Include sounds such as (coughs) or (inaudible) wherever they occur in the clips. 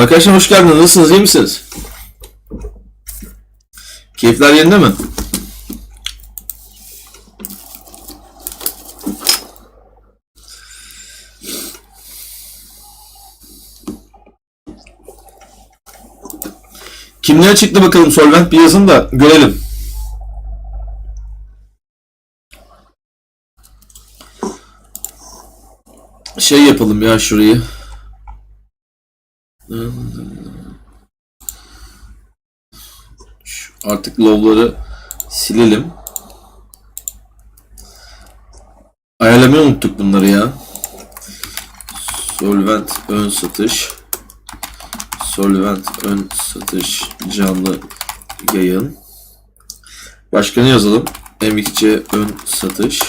Arkadaşlar hoş geldiniz. Nasılsınız? iyi misiniz? Keyifler yerinde mi? Kimlere çıktı bakalım Solvent bir yazın da görelim. Şey yapalım ya şurayı. Artık low'ları silelim. Ayarlamayı unuttuk bunları ya. Solvent ön satış. Solvent ön satış canlı yayın. Başka ne yazalım? MXC ön satış.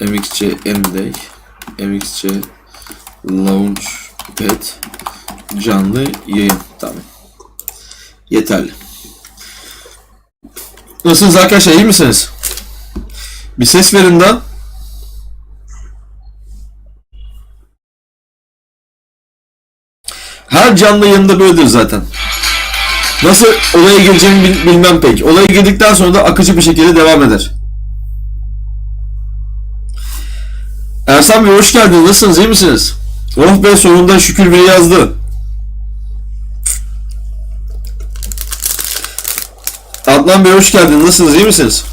MXC MDay. MXC Launchpad canlı yayın. Tamam. Yeterli. Nasılsınız arkadaşlar? iyi misiniz? Bir ses verin de. Her canlı yayında böyledir zaten. Nasıl olaya gireceğimi bil- bilmem pek. Olaya girdikten sonra da akıcı bir şekilde devam eder. Ersan Bey hoş geldiniz. Nasılsınız? iyi misiniz? Oh be sonunda şükür biri yazdı. Adnan Bey hoş geldiniz. Nasılsınız? iyi misiniz?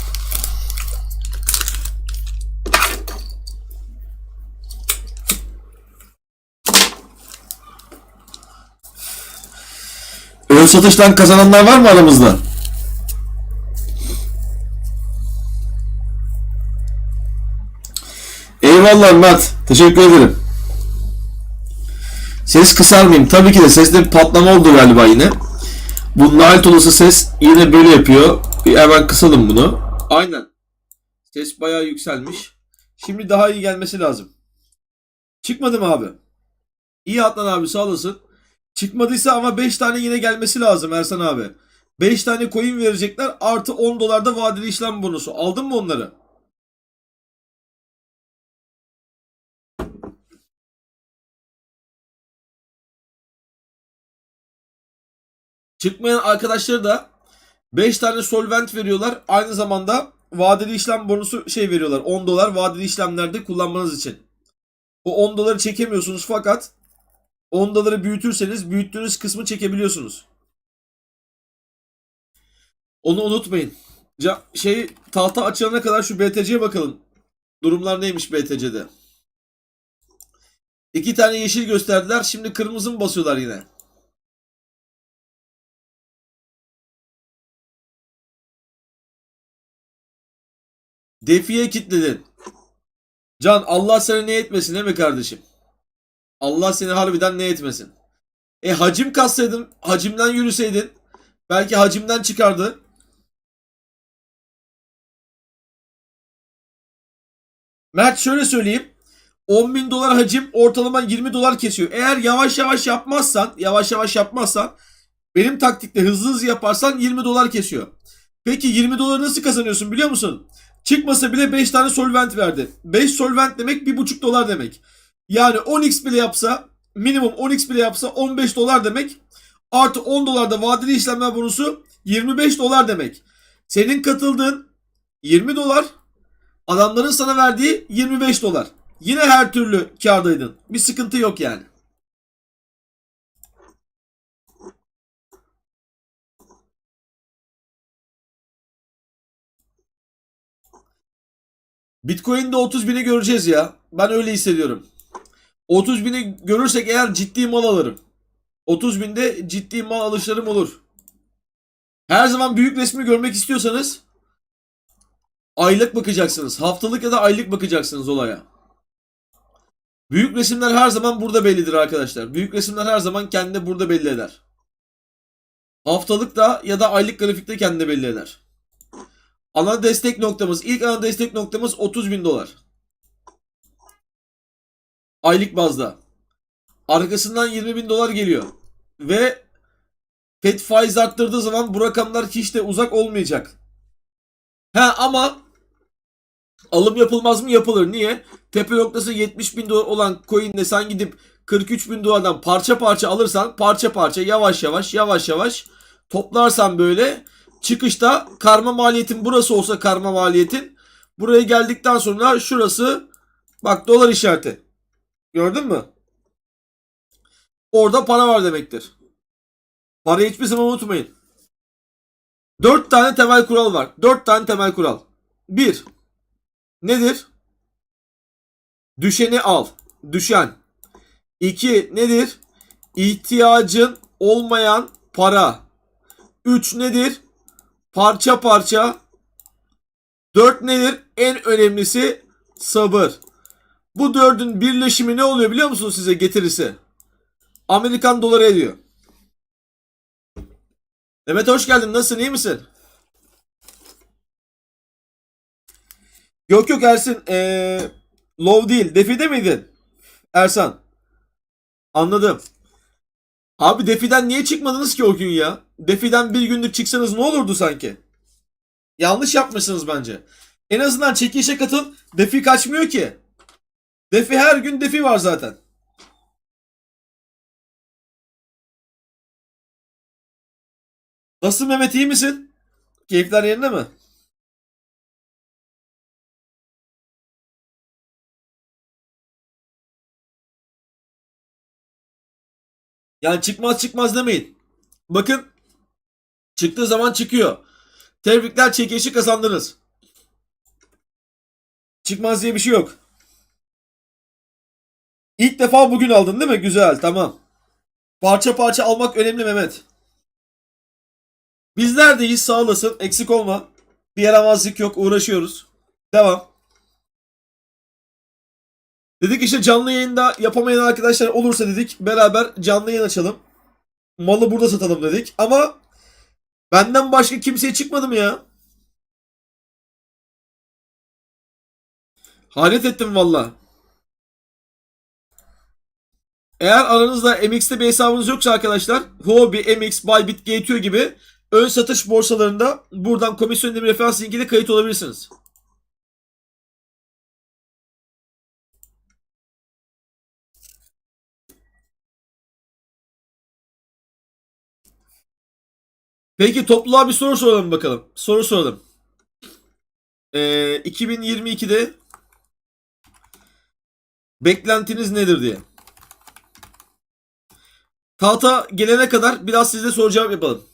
Ön satıştan kazananlar var mı aramızda? Eyvallah Mert. Teşekkür ederim. Ses kısar mıyım? Tabii ki de seste bir patlama oldu galiba yine. Bu lanet olası ses yine böyle yapıyor. Hemen kısalım bunu. Aynen. Ses bayağı yükselmiş. Şimdi daha iyi gelmesi lazım. Çıkmadı mı abi? İyi Adnan abi sağ olasın. Çıkmadıysa ama 5 tane yine gelmesi lazım Ersan abi. 5 tane coin verecekler artı 10 dolarda vadeli işlem bonusu. Aldın mı onları? Çıkmayan arkadaşları da 5 tane solvent veriyorlar. Aynı zamanda vadeli işlem bonusu şey veriyorlar. 10 dolar vadeli işlemlerde kullanmanız için. Bu 10 doları çekemiyorsunuz fakat 10 doları büyütürseniz büyüttüğünüz kısmı çekebiliyorsunuz. Onu unutmayın. Şey tahta açılana kadar şu BTC'ye bakalım. Durumlar neymiş BTC'de? İki tane yeşil gösterdiler. Şimdi kırmızı mı basıyorlar yine? Defiye kitledin. Can Allah seni ne etmesin değil mi kardeşim? Allah seni harbiden ne etmesin. E hacim kassaydın, hacimden yürüseydin belki hacimden çıkardı. Mert şöyle söyleyeyim. 10 bin dolar hacim ortalama 20 dolar kesiyor. Eğer yavaş yavaş yapmazsan, yavaş yavaş yapmazsan benim taktikle hızlı hızlı yaparsan 20 dolar kesiyor. Peki 20 doları nasıl kazanıyorsun biliyor musun? Çıkmasa bile 5 tane solvent verdi. 5 solvent demek 1,5 dolar demek. Yani 10x bile yapsa minimum 10x bile yapsa 15 dolar demek. Artı 10 dolar da vadeli işlemler bonusu 25 dolar demek. Senin katıldığın 20 dolar adamların sana verdiği 25 dolar. Yine her türlü kardaydın. Bir sıkıntı yok yani. Bitcoin'de 30 bini göreceğiz ya. Ben öyle hissediyorum. 30 bini görürsek eğer ciddi mal alırım. 30 binde ciddi mal alışlarım olur. Her zaman büyük resmi görmek istiyorsanız aylık bakacaksınız. Haftalık ya da aylık bakacaksınız olaya. Büyük resimler her zaman burada bellidir arkadaşlar. Büyük resimler her zaman kendini burada belli eder. Haftalık da ya da aylık grafikte kendini belli eder. Ana destek noktamız, ilk ana destek noktamız 30 bin dolar. Aylık bazda. Arkasından 20 bin dolar geliyor. Ve FED faiz arttırdığı zaman bu rakamlar hiç de uzak olmayacak. Ha ama alım yapılmaz mı? Yapılır. Niye? Tepe noktası 70 bin dolar olan coin'le sen gidip 43 bin dolardan parça parça alırsan parça parça yavaş yavaş yavaş yavaş toplarsan böyle çıkışta karma maliyetin burası olsa karma maliyetin buraya geldikten sonra şurası bak dolar işareti. Gördün mü? Orada para var demektir. Parayı hiçbir zaman unutmayın. 4 tane temel kural var. 4 tane temel kural. 1. Nedir? Düşeni al. Düşen. 2. Nedir? İhtiyacın olmayan para. 3 nedir? Parça parça. 4 nedir? En önemlisi sabır. Bu dördün birleşimi ne oluyor biliyor musunuz size getirisi? Amerikan doları ediyor. Mehmet hoş geldin. Nasılsın? iyi misin? Yok yok Ersin. Ee, low değil. Defide miydin? Ersan. Anladım. Abi defiden niye çıkmadınız ki o gün ya? Defiden bir gündür çıksanız ne olurdu sanki? Yanlış yapmışsınız bence. En azından çekilişe katıl. Defi kaçmıyor ki. Defi her gün defi var zaten. Nasıl Mehmet iyi misin? Keyifler yerinde mi? Yani çıkmaz çıkmaz demeyin. Bakın çıktığı zaman çıkıyor. Tebrikler çekilişi kazandınız. Çıkmaz diye bir şey yok. İlk defa bugün aldın değil mi? Güzel tamam. Parça parça almak önemli Mehmet. Bizler deyiz sağ olasın eksik olma. Bir yaramazlık yok uğraşıyoruz. Devam. Dedik işte canlı yayında yapamayan arkadaşlar olursa dedik beraber canlı yayın açalım. Malı burada satalım dedik ama benden başka kimseye çıkmadı mı ya? Hayret ettim valla. Eğer aranızda MX'te bir hesabınız yoksa arkadaşlar Huobi, MX, Bybit, Gateo gibi ön satış borsalarında buradan komisyon ödeme referans linkiyle kayıt olabilirsiniz. Peki topluluğa bir soru soralım bakalım. Soru soralım. Ee, 2022'de beklentiniz nedir diye. Tahta gelene kadar biraz sizde soru cevap yapalım.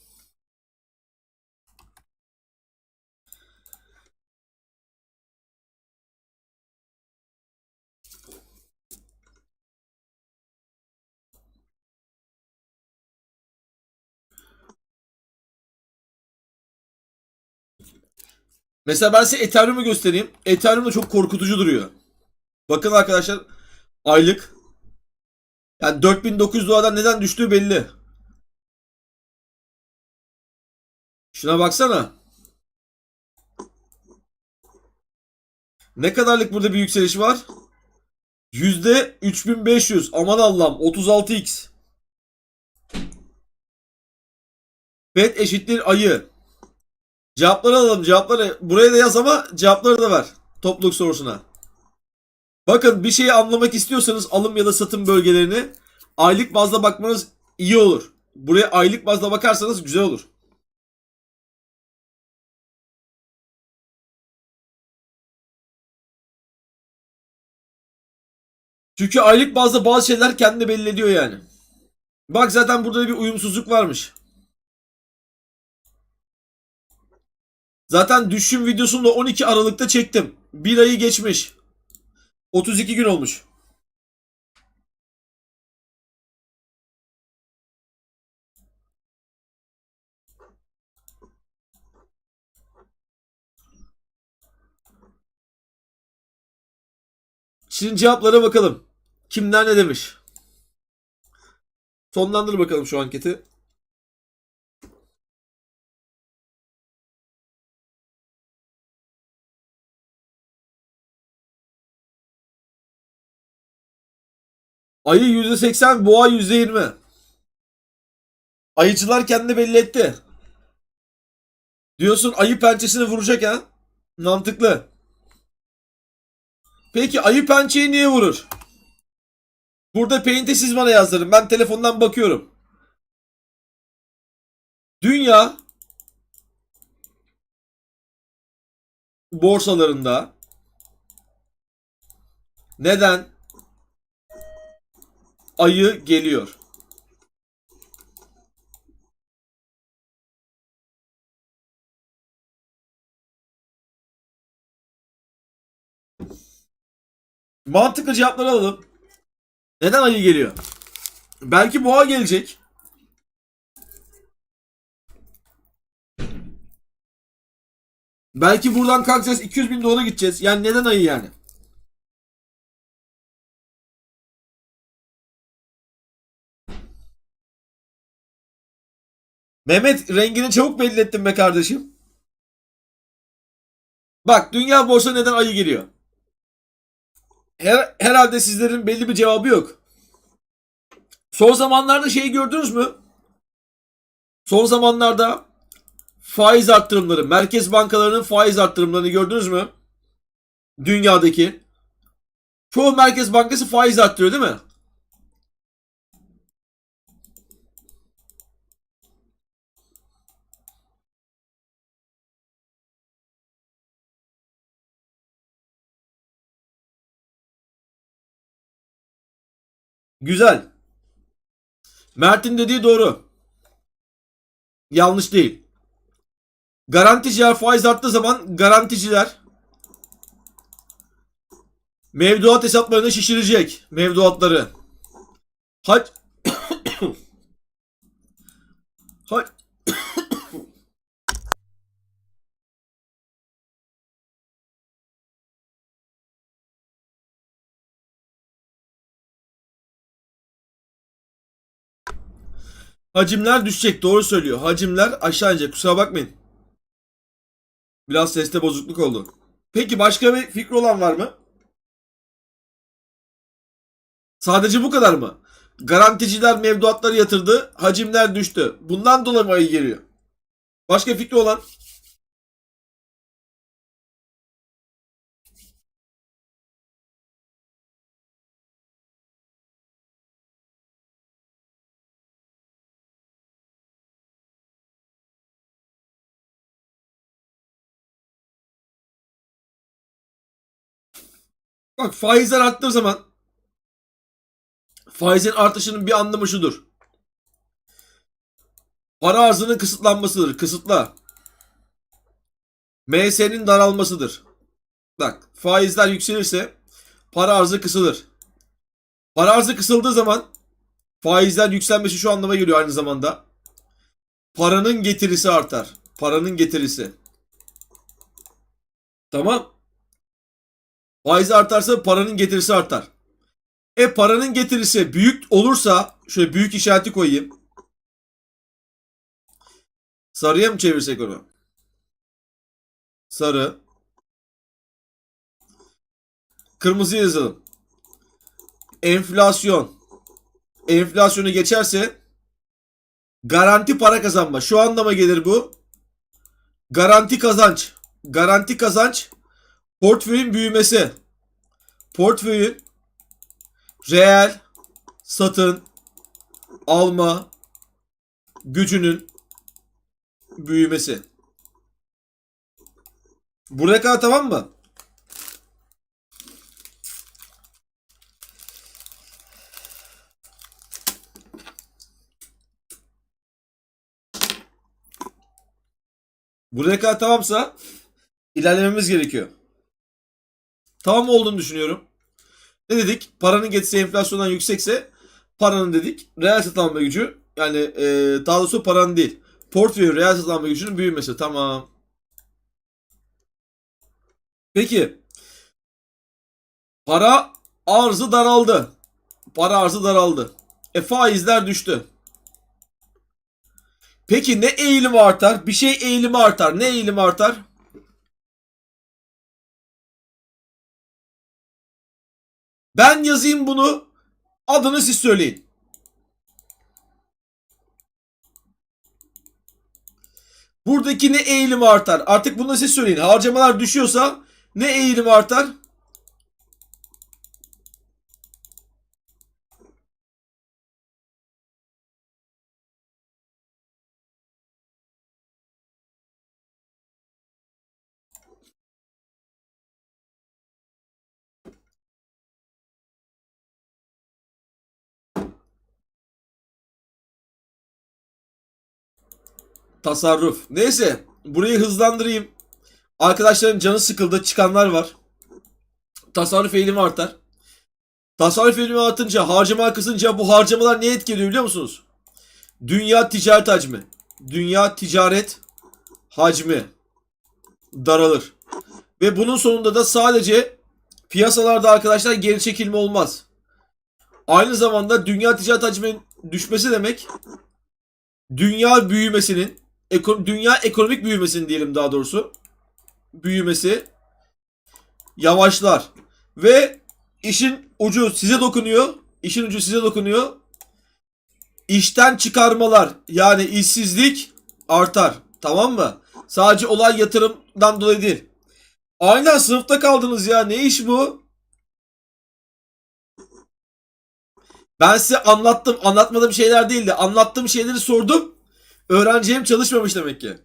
Mesela ben size Ethereum'u göstereyim. Ethereum da çok korkutucu duruyor. Bakın arkadaşlar aylık yani 4900 dolardan neden düştüğü belli. Şuna baksana. Ne kadarlık burada bir yükseliş var? Yüzde 3500. Aman Allah'ım 36x. FED eşittir ayı. Cevapları alalım cevapları. Buraya da yaz ama cevapları da ver. Topluluk sorusuna. Bakın bir şeyi anlamak istiyorsanız alım ya da satım bölgelerini aylık bazda bakmanız iyi olur. Buraya aylık bazda bakarsanız güzel olur. Çünkü aylık bazda bazı şeyler kendini belli ediyor yani. Bak zaten burada bir uyumsuzluk varmış. Zaten düşüm videosunu da 12 Aralık'ta çektim. Bir ayı geçmiş. 32 gün olmuş. Şimdi cevaplara bakalım. Kimler ne demiş? Sonlandır bakalım şu anketi. Ayı %80, boğa %20. Ayıcılar kendini belli etti. Diyorsun ayı pençesini vuracak ha? Mantıklı. Peki ayı pençeyi niye vurur? Burada Paint'e siz bana yazdırın. Ben telefondan bakıyorum. Dünya borsalarında neden ayı geliyor? Mantıklı cevapları alalım. Neden ayı geliyor? Belki boğa gelecek. Belki buradan kalkacağız 200 bin dolara gideceğiz. Yani neden ayı yani? Mehmet rengini çabuk belli ettin be kardeşim. Bak dünya borsa neden ayı geliyor? Her, herhalde sizlerin belli bir cevabı yok. Son zamanlarda şeyi gördünüz mü? Son zamanlarda faiz arttırımları, merkez bankalarının faiz arttırımlarını gördünüz mü? Dünyadaki. Çoğu merkez bankası faiz arttırıyor değil mi? Güzel. Mert'in dediği doğru. Yanlış değil. Garanticiler faiz arttığı zaman garanticiler mevduat hesaplarını şişirecek. Mevduatları. Hac (coughs) Hac Hacimler düşecek. Doğru söylüyor. Hacimler aşağı inecek. Kusura bakmayın. Biraz seste bozukluk oldu. Peki başka bir fikri olan var mı? Sadece bu kadar mı? Garanticiler mevduatları yatırdı. Hacimler düştü. Bundan dolayı mı ayı geliyor? Başka fikri olan? Bak faizler arttığı zaman faizin artışının bir anlamı şudur. Para arzının kısıtlanmasıdır. Kısıtla. MS'nin daralmasıdır. Bak faizler yükselirse para arzı kısılır. Para arzı kısıldığı zaman faizler yükselmesi şu anlama geliyor aynı zamanda. Paranın getirisi artar. Paranın getirisi. Tamam. Faiz artarsa paranın getirisi artar. E paranın getirisi büyük olursa şöyle büyük işareti koyayım. Sarıya mı çevirsek onu? Sarı. Kırmızı yazalım. Enflasyon. Enflasyonu geçerse garanti para kazanma. Şu anlama gelir bu. Garanti kazanç. Garanti kazanç portföyün büyümesi. Portföyün reel satın alma gücünün büyümesi. Buraya kadar tamam mı? Buraya kadar tamamsa ilerlememiz gerekiyor. Tamam olduğunu düşünüyorum. Ne dedik? Paranın getirisi enflasyondan yüksekse paranın dedik reel satın alma gücü yani e, daha doğrusu paranın değil. Portföyün reel satın alma gücünün büyümesi. Tamam. Peki. Para arzı daraldı. Para arzı daraldı. E faizler düştü. Peki ne eğilimi artar? Bir şey eğilimi artar. Ne eğilimi artar? Ben yazayım bunu. Adını siz söyleyin. Buradaki ne eğilimi artar? Artık bunu siz söyleyin. Harcamalar düşüyorsa ne eğilimi artar? Tasarruf. Neyse burayı hızlandırayım. Arkadaşların canı sıkıldı. Çıkanlar var. Tasarruf eğilimi artar. Tasarruf eğilimi artınca harcama kısınca bu harcamalar neye etki ediyor biliyor musunuz? Dünya ticaret hacmi. Dünya ticaret hacmi daralır. Ve bunun sonunda da sadece piyasalarda arkadaşlar geri çekilme olmaz. Aynı zamanda dünya ticaret hacminin düşmesi demek dünya büyümesinin eko- dünya ekonomik büyümesinin diyelim daha doğrusu büyümesi yavaşlar ve işin ucu size dokunuyor. İşin ucu size dokunuyor. İşten çıkarmalar yani işsizlik artar. Tamam mı? Sadece olay yatırımdan dolayı değil. Aynen sınıfta kaldınız ya. Ne iş bu? Ben size anlattım. Anlatmadığım şeyler değildi. Anlattığım şeyleri sordum. Öğrencim çalışmamış demek ki.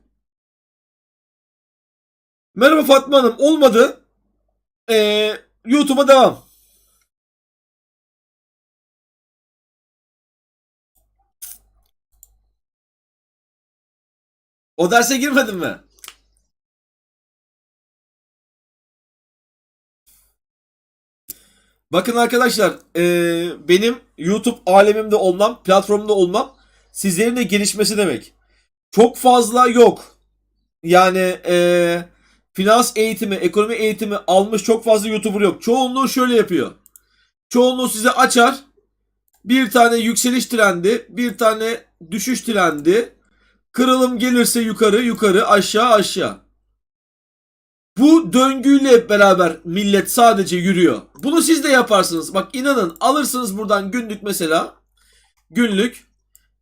Merhaba Fatma Hanım. Olmadı. Ee, YouTube'a devam. O derse girmedin mi? Bakın arkadaşlar eee, benim YouTube alemimde olmam, platformda olmam sizlerin de gelişmesi demek. Çok fazla yok. Yani eee, finans eğitimi, ekonomi eğitimi almış çok fazla YouTuber yok. Çoğunluğu şöyle yapıyor. Çoğunluğu size açar. Bir tane yükseliş trendi, bir tane düşüş trendi. Kırılım gelirse yukarı, yukarı, aşağı, aşağı. Bu döngüyle hep beraber millet sadece yürüyor. Bunu siz de yaparsınız. Bak inanın alırsınız buradan günlük mesela. Günlük.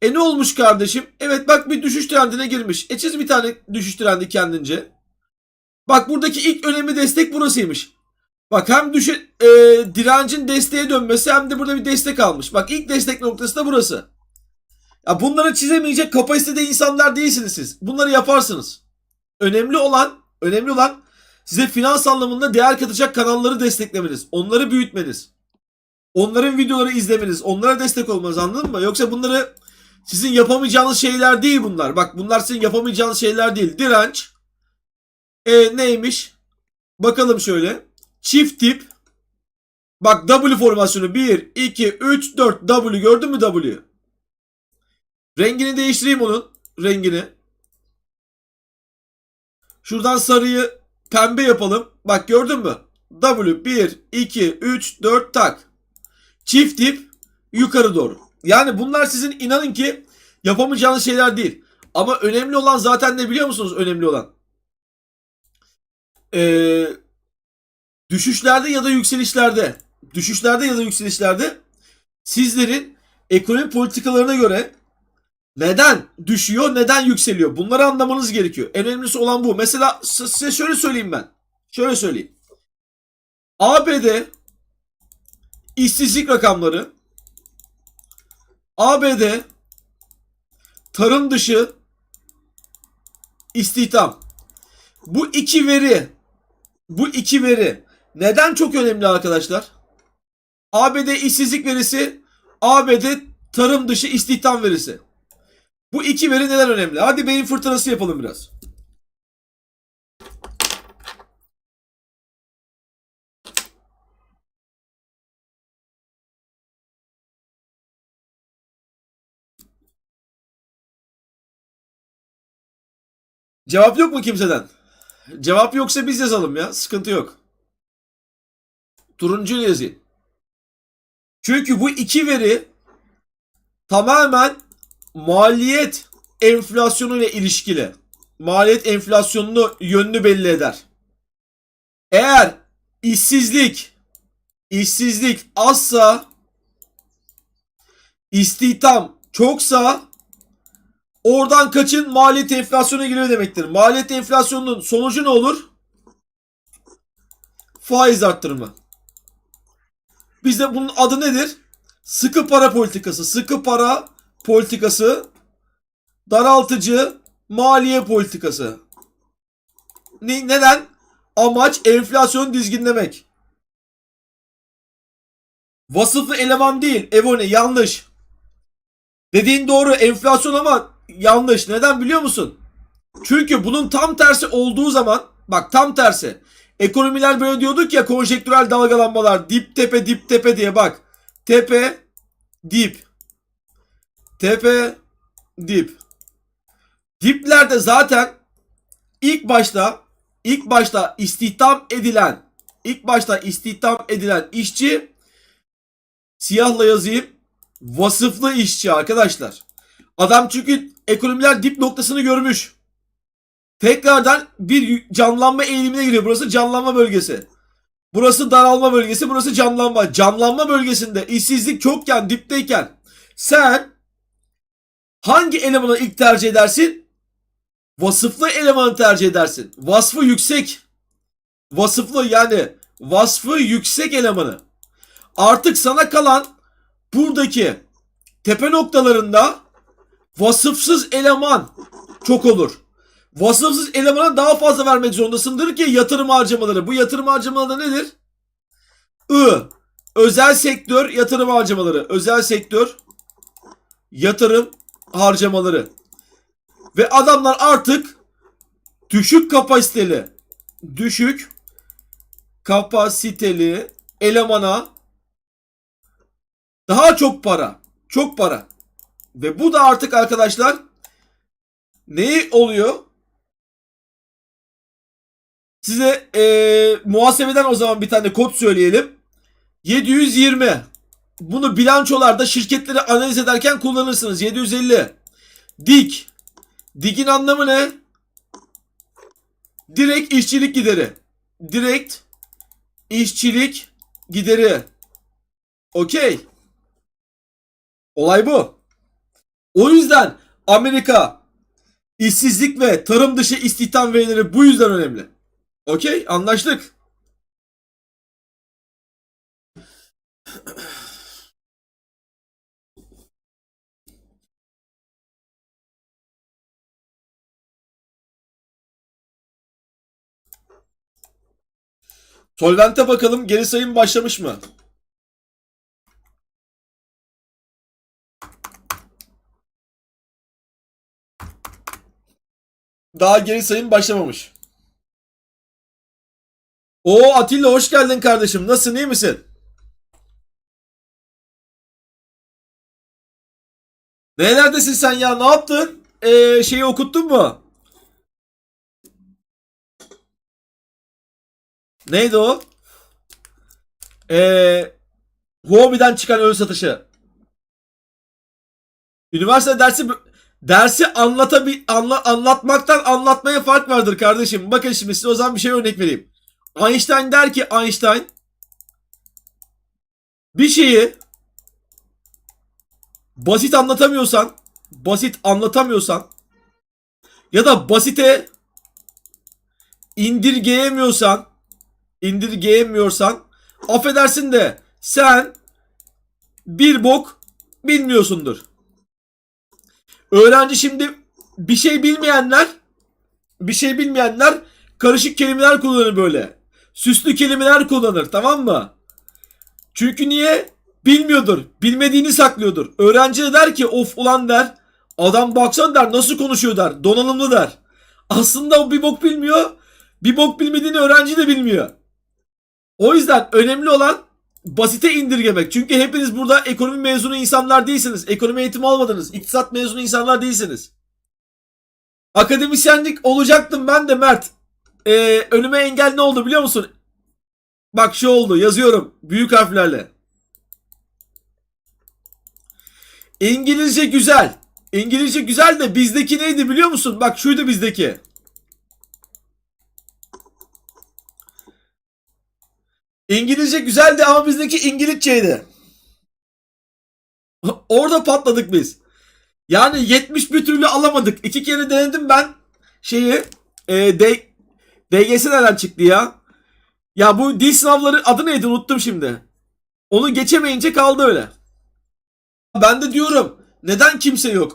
E ne olmuş kardeşim? Evet bak bir düşüş trendine girmiş. E çiz bir tane düşüş trendi kendince. Bak buradaki ilk önemli destek burasıymış. Bak hem düşe, e, direncin desteğe dönmesi hem de burada bir destek almış. Bak ilk destek noktası da burası. Ya bunları çizemeyecek kapasitede insanlar değilsiniz siz. Bunları yaparsınız. Önemli olan, önemli olan size finans anlamında değer katacak kanalları desteklemeniz. Onları büyütmeniz. Onların videoları izlemeniz. Onlara destek olmanız anladın mı? Yoksa bunları sizin yapamayacağınız şeyler değil bunlar. Bak bunlar sizin yapamayacağınız şeyler değil. Direnç. E neymiş? Bakalım şöyle. Çift tip. Bak W formasyonu 1, 2, 3, 4. W gördün mü W? Rengini değiştireyim onun. Rengini. Şuradan sarıyı pembe yapalım. Bak gördün mü? W 1, 2, 3, 4 tak. Çift tip yukarı doğru. Yani bunlar sizin inanın ki yapamayacağınız şeyler değil. Ama önemli olan zaten ne biliyor musunuz? Önemli olan. Ee, düşüşlerde ya da yükselişlerde. Düşüşlerde ya da yükselişlerde sizlerin ekonomi politikalarına göre neden düşüyor, neden yükseliyor? Bunları anlamanız gerekiyor. En önemlisi olan bu. Mesela size şöyle söyleyeyim ben. Şöyle söyleyeyim. ABD işsizlik rakamları ABD tarım dışı istihdam. Bu iki veri bu iki veri neden çok önemli arkadaşlar? ABD işsizlik verisi, ABD tarım dışı istihdam verisi. Bu iki veri neden önemli? Hadi beyin fırtınası yapalım biraz. Cevap yok mu kimseden? Cevap yoksa biz yazalım ya. Sıkıntı yok. Turuncu yazayım. Çünkü bu iki veri tamamen maliyet enflasyonu ile ilişkili. Maliyet enflasyonunu yönünü belli eder. Eğer işsizlik işsizlik azsa istihdam çoksa oradan kaçın maliyet enflasyona giriyor demektir. Maliyet enflasyonunun sonucu ne olur? Faiz arttırımı. Bizde bunun adı nedir? Sıkı para politikası. Sıkı para politikası daraltıcı maliye politikası. Ne, neden? Amaç enflasyonu dizginlemek. Vasıflı eleman değil. Evone yanlış. Dediğin doğru enflasyon ama yanlış. Neden biliyor musun? Çünkü bunun tam tersi olduğu zaman bak tam tersi. Ekonomiler böyle diyorduk ya konjektürel dalgalanmalar dip tepe dip tepe diye bak. Tepe dip. Tepe dip. Diplerde zaten ilk başta ilk başta istihdam edilen ilk başta istihdam edilen işçi siyahla yazayım vasıflı işçi arkadaşlar. Adam çünkü ekonomiler dip noktasını görmüş. Tekrardan bir canlanma eğilimine giriyor. Burası canlanma bölgesi. Burası daralma bölgesi. Burası canlanma. Canlanma bölgesinde işsizlik çokken dipteyken sen hangi elemanı ilk tercih edersin? Vasıflı elemanı tercih edersin. Vasfı yüksek. Vasıflı yani vasfı yüksek elemanı. Artık sana kalan buradaki tepe noktalarında vasıfsız eleman çok olur. Vasıfsız elemana daha fazla vermek zorundasındır ki yatırım harcamaları. Bu yatırım harcamaları nedir? I. Özel sektör yatırım harcamaları. Özel sektör yatırım harcamaları. Ve adamlar artık düşük kapasiteli düşük kapasiteli elemana daha çok para. Çok para. Ve bu da artık arkadaşlar neyi oluyor? Size eee, muhasebeden o zaman bir tane kod söyleyelim. 720. Bunu bilançolarda şirketleri analiz ederken kullanırsınız. 750. Dik. Dik'in anlamı ne? Direkt işçilik gideri. Direkt işçilik gideri. Okey. Olay bu. O yüzden Amerika işsizlik ve tarım dışı istihdam verileri bu yüzden önemli. Okey anlaştık. Solvent'e bakalım geri sayım başlamış mı? Daha geri sayım başlamamış. Oo Atilla hoş geldin kardeşim. Nasılsın iyi misin? Nerelerdesin sen ya? Ne yaptın? Ee, şeyi okuttun mu? Neydi o? Ee, Huobi'den çıkan ön satışı. Üniversite dersi dersi anlatabi anla, anlatmaktan anlatmaya fark vardır kardeşim. Bakın şimdi size o zaman bir şey örnek vereyim. Einstein der ki Einstein bir şeyi basit anlatamıyorsan basit anlatamıyorsan ya da basite indirgeyemiyorsan indirgeyemiyorsan affedersin de sen bir bok bilmiyorsundur. Öğrenci şimdi bir şey bilmeyenler bir şey bilmeyenler karışık kelimeler kullanır böyle. Süslü kelimeler kullanır tamam mı? Çünkü niye? Bilmiyordur. Bilmediğini saklıyordur. Öğrenci de der ki of ulan der. Adam baksan der nasıl konuşuyor der. Donanımlı der. Aslında o bir bok bilmiyor. Bir bok bilmediğini öğrenci de bilmiyor. O yüzden önemli olan basite indirgemek. Çünkü hepiniz burada ekonomi mezunu insanlar değilsiniz. Ekonomi eğitimi almadınız. İktisat mezunu insanlar değilsiniz. Akademisyenlik olacaktım ben de Mert. Ee, önüme engel ne oldu biliyor musun? Bak şu oldu yazıyorum büyük harflerle. İngilizce güzel. İngilizce güzel de bizdeki neydi biliyor musun? Bak şuydu bizdeki. İngilizce güzeldi ama bizdeki İngilizceydi. (laughs) Orada patladık biz. Yani 70 bir türlü alamadık. İki kere denedim ben şeyi. E, D, DGS nereden çıktı ya? Ya bu dil sınavları adı neydi unuttum şimdi. Onu geçemeyince kaldı öyle. Ben de diyorum neden kimse yok?